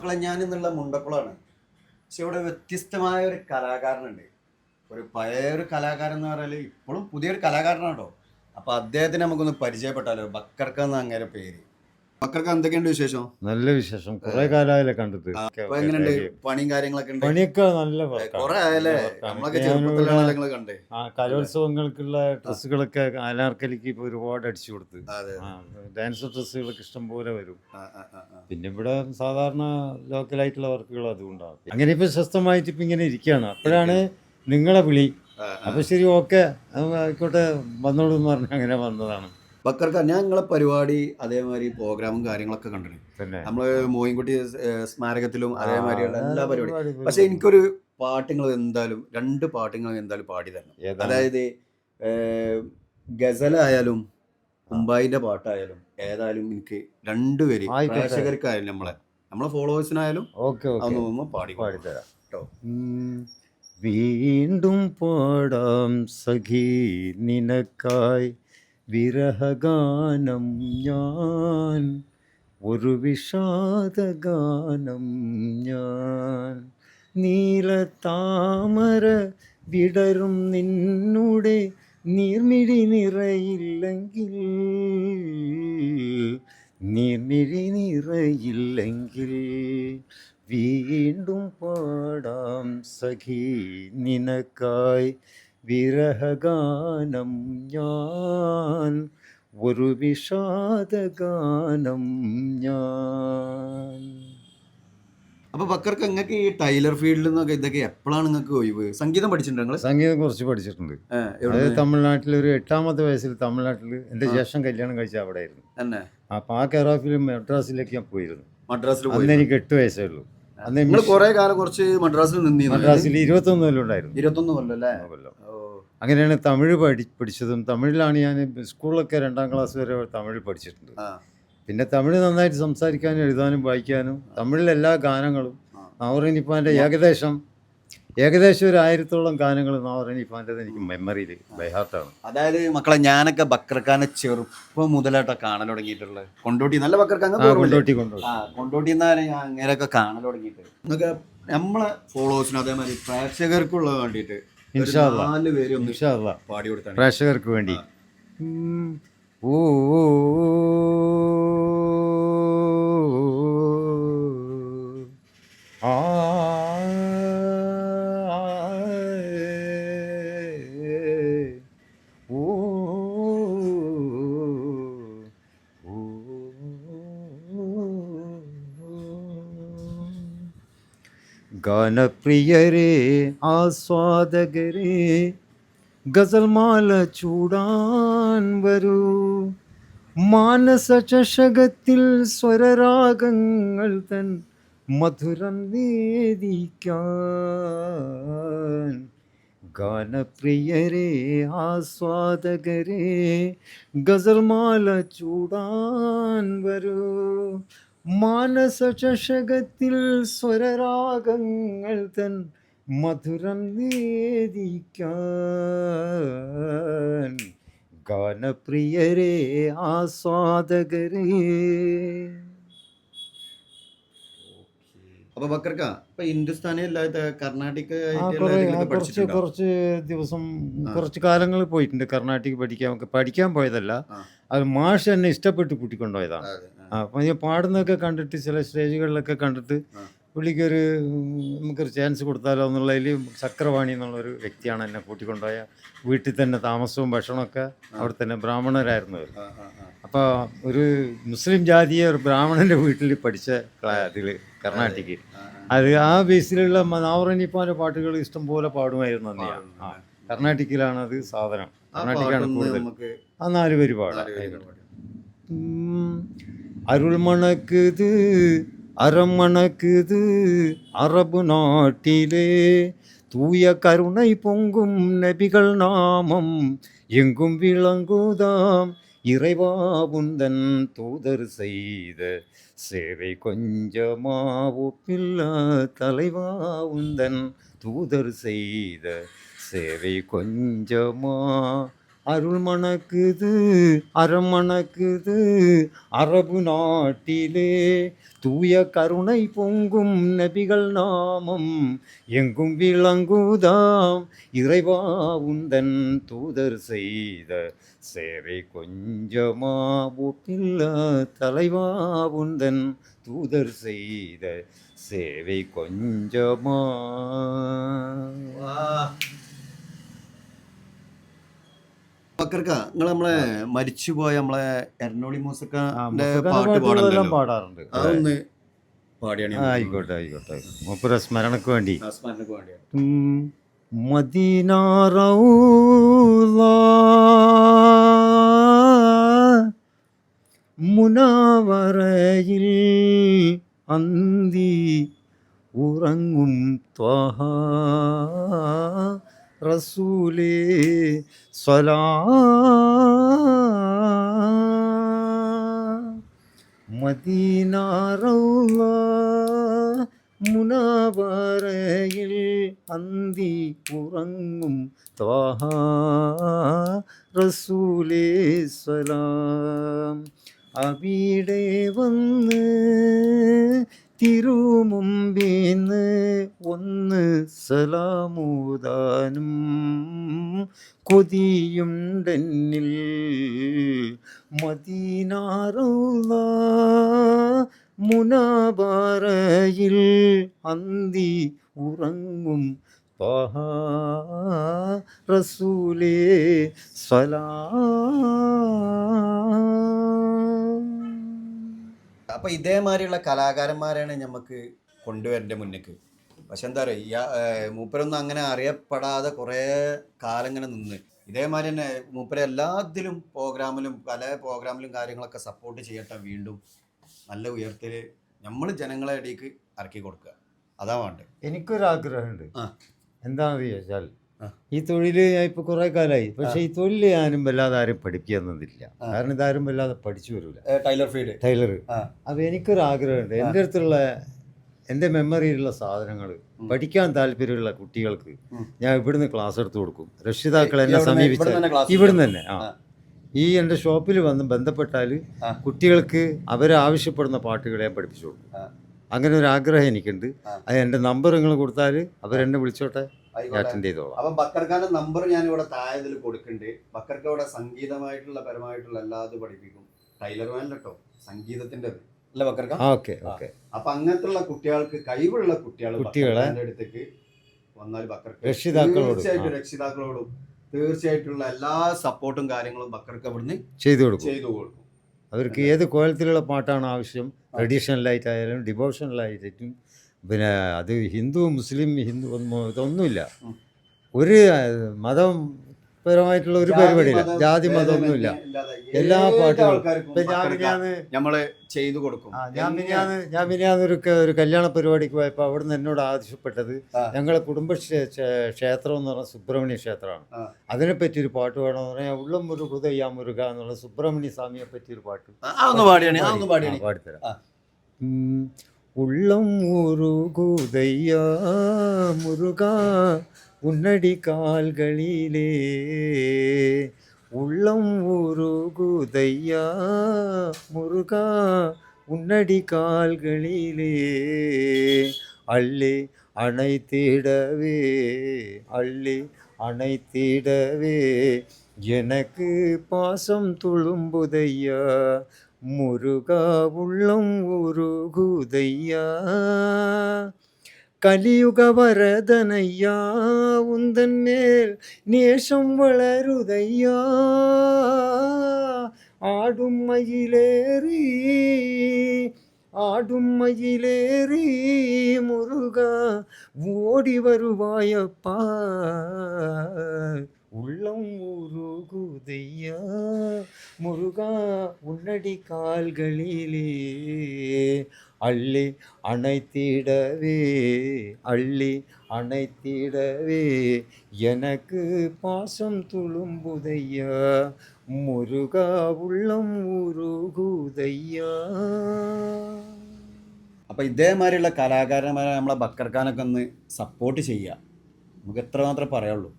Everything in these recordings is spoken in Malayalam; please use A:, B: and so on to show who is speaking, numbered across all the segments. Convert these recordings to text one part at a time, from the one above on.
A: മക്കളെ ഞാൻ എന്നുള്ള മുണ്ടക്കുളമാണ്. പക്ഷെ ഇവിടെ വ്യത്യസ്തമായ ഒരു കലാകാരനുണ്ട്. ഒരു പഴയ ഒരു കലാകാരൻ എന്ന് പറഞ്ഞാൽ ഇപ്പോഴും പുതിയൊരു കലാകാരനാണ്? കേട്ടോ അപ്പൊ അദ്ദേഹത്തിന് നമുക്കൊന്ന് പരിചയപ്പെട്ടാലോ? ബക്കർക്ക എന്ന അങ്ങനെ പേര്. ബക്കർക്ക എന്തൊക്കെയുണ്ട് വിശേഷം?
B: നല്ല വിശേഷം. കുറെ കാലായാലേ കണ്ടിട്ട്.
A: അപ്പൊ എങ്ങനെയുണ്ട്? പണിയും കാര്യങ്ങളൊക്കെ ഉണ്ട്?
B: പണിയൊക്കെ നല്ല.
A: കുറെ ആയല്ലേ. നമ്മളൊക്കെ ചെറുപ്പത്തിലാണ് കണ്ടേ.
B: ആ കലോത്സവങ്ങൾക്കുള്ള ഡ്രസ്സുകളൊക്കെ അനാർക്കലിക്ക് ഇപ്പൊ ഒരുപാട് അടിച്ചു കൊടുത്ത്. ഡാൻസ് ഡ്രസ്സുകളൊക്കെ ഇഷ്ടം പോലെ വരും. പിന്നെ ഇവിടെ സാധാരണ ലോക്കലായിട്ടുള്ള വർക്കുകൾ അതുകൊണ്ടാണ്. അങ്ങനെ ഇപ്പൊ സ്വസ്ഥമായിട്ട് ഇപ്പൊ ഇങ്ങനെ ഇരിക്കുകയാണ്. അപ്പോഴാണ് നിങ്ങളെ വിളി. അപ്പൊ ശരി ഓക്കെ. ആയിക്കോട്ടെ. വന്നോളൂ എന്ന് പറഞ്ഞ് അങ്ങനെ വന്നതാണ്.
A: ബക്കർക്ക ഞാൻ നിങ്ങളെ പരിപാടി അതേമാതിരി പ്രോഗ്രാമും കാര്യങ്ങളൊക്കെ കണ്ടിട്ടുണ്ട്
B: നമ്മൾ
A: നമ്മൾ മോയിൻകുട്ടി സ്മാരകത്തിലും അതേമാതിരിയുള്ള എല്ലാ പരിപാടിയും
B: പരിപാടി-
A: പക്ഷെ എനിക്കൊരു പാട്ടുകൾ എന്തായാലും രണ്ട് പാട്ടുകൾ എന്തായാലും പാടി തരണം. അതായത് ഗസലായാലും മുംബൈന്റെ പാട്ടായാലും ഏതായാലും എനിക്ക് രണ്ടുപേര്. പ്രേക്ഷകർക്കായാലും നമ്മളെ നമ്മളെ ഫോളോവേഴ്സിനായാലും അതൊന്ന് പാടി
B: പാടിത്തരാം
A: കേട്ടോ
B: വീണ്ടും പാടാം സഖി നിനക്കായി. വിരഹഗാനം ഞാൻ ഒരു വിഷാദഗാനം ഞാൻ. നീലത്താമര വിടരും നിന്നുടെ നീർമിഴി നിറയില്ലെങ്കിൽ നീർമിഴി നിറയില്ലെങ്കിൽ വീണ്ടും പാടാം സഖി. നിനക്കായി വിരഹഗാനം ഞാൻ ഒരു വിഷാദഗാനം ഞാൻ.
A: അപ്പൊ ബക്കർക്ക് നിങ്ങൾക്ക് ഈ ടൈലർ ഫീൽഡിൽ നിന്നൊക്കെ ഇതൊക്കെ എപ്പോഴാണ് നിങ്ങൾക്ക് ഒഴിവ്? സംഗീതം പഠിച്ചിട്ടുണ്ടോ
B: സംഗീതം കുറച്ച് പഠിച്ചിട്ടുണ്ട്.
A: അതായത്
B: തമിഴ്നാട്ടിൽ ഒരു എട്ടാമത്തെ വയസ്സിൽ തമിഴ്നാട്ടിൽ എന്റെ ജ്യേഷ്ഠൻ കല്യാണം കഴിച്ച അവിടെ ആയിരുന്നു അപ്പൊ ആ കെയർ മദ്രാസിലേക്ക് ഞാൻ പോയിരുന്നു.
A: മദ്രാസിൽ
B: അന്ന് എനിക്ക് എട്ട് വയസ്സേ ഉള്ളൂ. അന്ന്
A: നിങ്ങൾ കുറെ കാലം കുറച്ച് മദ്രാസിൽ നിന്നിരുന്നു
B: മദ്രാസിൽ ഇരുപത്തൊന്ന് കൊല്ലം ഉണ്ടായിരുന്നു.
A: ഇരുപത്തൊന്ന് കൊല്ലം അല്ലേ?
B: കൊല്ലം. അങ്ങനെയാണ് തമിഴ് പഠി പഠിച്ചതും. തമിഴിലാണ് ഞാൻ സ്കൂളിലൊക്കെ രണ്ടാം ക്ലാസ് വരെ തമിഴ് പഠിച്ചിട്ടുണ്ട്. പിന്നെ തമിഴ് നന്നായിട്ട് സംസാരിക്കാനും എഴുതാനും വായിക്കാനും തമിഴിലെ എല്ലാ ഗാനങ്ങളും നവറിനിപ്പാന്റെ ഏകദേശം ഏകദേശം ഒരു ആയിരത്തോളം ഗാനങ്ങൾ നവറിനിപ്പാന്റെ എനിക്ക് മെമ്മറിയിൽ ബൈഹാർട്ടാണ്
A: അതായത് മക്കളെ ഞാനൊക്കെ ബക്രക്കാനെ ചെറുപ്പം മുതലായിട്ടാണ് കാണൽ തുടങ്ങിയിട്ടുള്ളത്. കൊണ്ടോട്ടി നല്ല ബക്രക്കാൻ
B: കൊണ്ടോട്ടി കൊണ്ടോട്ടി.
A: കൊണ്ടോട്ടി എന്നാൽ ഞാൻ അങ്ങനെയൊക്കെ കാണൽ തുടങ്ങിയിട്ട്. എന്നൊക്കെ നമ്മളെ ഫോളോവേഴ്സിനും അതേമാതിരി പ്രേക്ഷകർക്കുള്ള വേണ്ടിയിട്ട്
B: പ്രേക്ഷകർക്ക് വേണ്ടി. ഓ ഗാനപ്രിയരേ ആസ്വാദകരേ ഗസൽമാല ചൂടാൻ വരൂ. മാനസ ചഷകത്തിൽ സ്വരരാഗങ്ങൾ തൻ മധുരം വേദിക്കാൻ ഗാനപ്രിയരേ ആസ്വാദകരേ ഗസൽമാല ചൂടാൻ വരൂ. മാനസ ചഷകത്തിൽ സ്വരരാഗങ്ങൾ തൻ മധുരം നേദിക്കാൻ. ഗാനപ്രിയരേ ആസ്വാദകരേ.
A: അപ്പൊ ബക്കർക്ക ഇപ്പൊ ഹിന്ദുസ്ഥാനി അല്ലാതെ
B: ആ കുറച്ച് കുറച്ച് ദിവസം കുറച്ച് കാലങ്ങൾ പോയിട്ടുണ്ട് കർണാട്ടിക് പഠിക്കാൻ പഠിക്കാൻ പോയതല്ല. അത് മാഷ് എന്നെ ഇഷ്ടപ്പെട്ട് കൂട്ടിക്കൊണ്ടുപോയതാണ്. അപ്പം ഞാൻ പാടുന്നൊക്കെ കണ്ടിട്ട് ചില സ്റ്റേജുകളിലൊക്കെ കണ്ടിട്ട്. പുള്ളിക്കൊരു നമുക്കൊരു ചാൻസ് കൊടുത്താലോ എന്നുള്ളതിൽ ചക്രവാണി എന്നുള്ളൊരു വ്യക്തിയാണ് എന്നെ കൂട്ടിക്കൊണ്ടുപോയ. വീട്ടിൽ തന്നെ താമസവും ഭക്ഷണമൊക്കെ അവിടെ തന്നെ ബ്രാഹ്മണരായിരുന്നു അവർ അപ്പോൾ ഒരു മുസ്ലിം ജാതിയെ ഒരു ബ്രാഹ്മണന്റെ വീട്ടിൽ പഠിച്ച അതിൽ കർണാട്ടിക്ക്. അത് ആ ബേസിലുള്ള നാവറനിപ്പാന്റെ പാട്ടുകൾ ഇഷ്ടം പോലെ പാടുമായിരുന്നു അന്ന്. ആ കർണാട്ടിക്കിലാണ് അത് സാധനം. കർണാട്ടിക്കാണ് കൂടുതൽ. ആ നാല് പേര് പാടാം. அருள் மணக்குது அறம் மணக்குது அரபு நாட்டிலே. தூய கருணை பொங்கும் நபிகள் நாமம் எங்கும் விளங்குதாம் இறைவா உந்தன் தூதர் செய்த சேவை கொஞ்சமா ஒப்பில்லா தலைவா தூதர் செய்த சேவை கொஞ்சமா அருள் மணக்குது அறமணக்குது அரபு நாட்டிலே. தூய கருணை பொங்கும் நபிகள் நாமம் எங்கும் விளங்குதாம். இறைவா உந்தன் தூதர் செய்த சேவை கொஞ்சமா ஒப்பில்ல தலைவா உந்தன் தூதர் செய்த சேவை கொஞ்சமா.
A: ബക്കർക്ക നിങ്ങൾ നമ്മളെ മരിച്ചുപോയ നമ്മളെ എറണോളി മൂസക്കാന്റെ പാട്ട് പാടുന്നല്ലോ
B: പാടാറുണ്ട്.
A: അതൊന്ന് പാടിയാണ്
B: ആയിക്കോട്ടെ ആയിക്കോട്ടെ. മുപ്പര സ്മരണക്ക് വേണ്ടി.
A: സ്മരണക്ക് വേണ്ടിയാണ്
B: മദീന റൗള മുനാവറയിൽ അന്തി ഉറങ്ങും ത്വഹ. റസൂലേ സ്വലാ. മദീന റൗള മുനാവറയിൽ അന്തി ഉറങ്ങും ത്വാഹ. റസൂലേ സലാം അവിടെ വന്ന് തിരുമുമ്പിന്ന് ഒന്ന് സലാമൂതാനും കൊതിയുണ്ടെന്നിൽ മദീനാറുള്ള മുനാബാറയിൽ അന്തി ഉറങ്ങും. ത്വഹ റസൂലേ സലാം.
A: അപ്പൊ ഇതേമാതിരിയുള്ള കലാകാരന്മാരാണ് നമുക്ക് കൊണ്ടുവരേണ്ട മുന്നിക്ക് പക്ഷെ എന്താ പറയുക ഈ മൂപ്പരൊന്നും അങ്ങനെ അറിയപ്പെടാതെ കുറേ കാലം ഇങ്ങനെ നിന്ന് ഇതേമാതിരി തന്നെ മൂപ്പര് എല്ലാത്തിലും പ്രോഗ്രാമിലും പല പ്രോഗ്രാമിലും കാര്യങ്ങളൊക്കെ സപ്പോർട്ട് ചെയ്യട്ടെ വീണ്ടും നല്ല ഉയർത്തിൽ നമ്മൾ ജനങ്ങളെ ഇടയ്ക്ക് ഇറക്കി കൊടുക്കുക അതാ വേണ്ടത്
B: എനിക്കൊരാഗ്രഹമുണ്ട്
A: ആ.
B: എന്താണെന്ന് ചോദിച്ചാൽ. ഈ തൊഴിൽ ഞാൻ ഇപ്പോൾ കുറേ കാലമായി പക്ഷെ ഈ തൊഴിൽ ഞാനും വല്ലാതെ ആരും പഠിപ്പിക്കുന്നില്ല. കാരണം ഇതാരും വല്ലാതെ പഠിച്ചു വരില്ല
A: ടൈലർ ഫീഡ്
B: ടൈലർ
A: ആ.
B: എനിക്കൊരു ആഗ്രഹമുണ്ട് എന്റെ അടുത്തുള്ള എന്റെ മെമ്മറിയിലുള്ള സാധനങ്ങൾ പഠിക്കാൻ താല്പര്യമുള്ള കുട്ടികൾക്ക് ഞാൻ ഇവിടുന്ന് ക്ലാസ് എടുത്ത് കൊടുക്കും. രക്ഷിതാക്കൾ എന്നെ
A: സമീപിച്ച
B: ഇവിടുന്ന് തന്നെ ആ. ഈ എന്റെ ഷോപ്പിൽ വന്ന് ബന്ധപ്പെട്ടാൽ കുട്ടികൾക്ക് അവരാവശ്യപ്പെടുന്ന പാട്ടുകൾ ഞാൻ പഠിപ്പിച്ചു കൊടുക്കും. അങ്ങനെ ഒരു ആഗ്രഹം എനിക്കുണ്ട്. അത് എന്റെ നമ്പർ നിങ്ങൾ കൊടുത്താൽ അവരെന്നെ വിളിച്ചോട്ടെ. അറ്റൻഡ് ചെയ്തോളാം.
A: അപ്പൊ ബക്കർഖാന്റെ നമ്പർ ഞാൻ ഇവിടെ താഴെ കൊടുക്കുന്നുണ്ട് ബക്കർക്ക് ഇവിടെ സംഗീതമായിട്ടുള്ള പരമായിട്ടുള്ള എല്ലാതും പഠിപ്പിക്കും. ടൈലർ മാൻ കേട്ടോ സംഗീതത്തിന്റെ അല്ല ബക്കർക്ക?
B: ആ ഓക്കെ ഓക്കെ.
A: അപ്പൊ അങ്ങനത്തുള്ള കുട്ടികൾക്ക് കഴിവുള്ള കുട്ടികൾ
B: കുട്ടികളെ
A: അടുത്തേക്ക് വന്നാൽ ബക്കർക്ക്
B: രക്ഷിതാക്കളോട്
A: തീർച്ചയായിട്ടും രക്ഷിതാക്കളോടും തീർച്ചയായിട്ടുള്ള എല്ലാ സപ്പോർട്ടും കാര്യങ്ങളും ബക്കർക്ക് അവിടുന്ന്
B: ചെയ്തു കൊടുക്കും.
A: ചെയ്തു കൊടുക്കും.
B: അവർക്ക് ഏത് കോലത്തിലുള്ള പാട്ടാണ് ആവശ്യം? ട്രഡീഷണൽ ആയിട്ടായാലും ഡിവോഷണൽ ഡിവോഷണലായിട്ടും പിന്നെ അത് ഹിന്ദു മുസ്ലിം ഹിന്ദു ഇതൊന്നുമില്ല. ഒരു മതം പരമായിട്ടുള്ള ഒരു പരിപാടിയില്ല. ജാതി മതമൊന്നുമില്ല എല്ലാ പാട്ടുകളും
A: നമ്മൾ ചെയ്തു കൊടുക്കും.
B: ഞാൻ മിനിയാന്ന് ഞാൻ മിനിയാന്ന് ഒരു ഒരു കല്യാണ പരിപാടിക്ക് പോയപ്പോൾ അവിടുന്ന് എന്നോട് ആവശ്യപ്പെട്ടത്. ഞങ്ങളെ കുടുംബ ക്ഷേ- ക്ഷേ- ക്ഷേത്രം എന്ന് പറഞ്ഞ സുബ്രഹ്മണ്യ ക്ഷേത്രമാണ്.
A: അതിനെ
B: പറ്റി ഒരു പാട്ട് വേണമെന്ന് പറഞ്ഞാൽ ഉള്ളം ഒരു ഹൃദയ മുരുക എന്നുള്ള സുബ്രഹ്മണ്യ സ്വാമിയെ പറ്റി ഒരു പാട്ട്. പാടിത്തരാം. உள்ளம் உருகுதையா முருகா உன்னடி கால்களிலே. உள்ளம் உருகுதையா முருகா உன்னடி கால்களிலே. அள்ளி அணைத்திடவே அள்ளி அணைத்திடவே எனக்கு பாசம் துளும்புதையா முருகா உள்ளம் உருகுதையா? கலியுக வரதனையா? உந்தன் மேல் நேசம் வளருதையா? ஆடும் மயிலேறி ஆடும் மயிலேறி முருகா ஓடி வருவாயப்பா. உள்ளம் உருகுதையா முருகா உன்னடி கால்களிலே அள்ளி அணைத்திடவே அள்ளி அணைத்திடவே எனக்கு பாசம் துளும்புதையா முருகா உள்ளம் ഉരുകുതയ്യാ
A: അപ്പൊ ഇതേമാതിരിയുള്ള കലാകാരന്മാരെ നമ്മളെ ബക്കർഖാനൊക്കെ ഒന്ന് സപ്പോർട്ട് ചെയ്യുക നമുക്ക് എത്ര മാത്രമേ പറയുള്ളൂ ഏ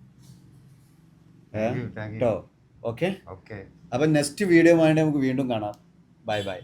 A: കേട്ടോ. ഓക്കെ?
B: ഓക്കെ.
A: അപ്പം നെക്സ്റ്റ് വീഡിയോ വേണ്ടി നമുക്ക് വീണ്ടും കാണാം. Bye bye.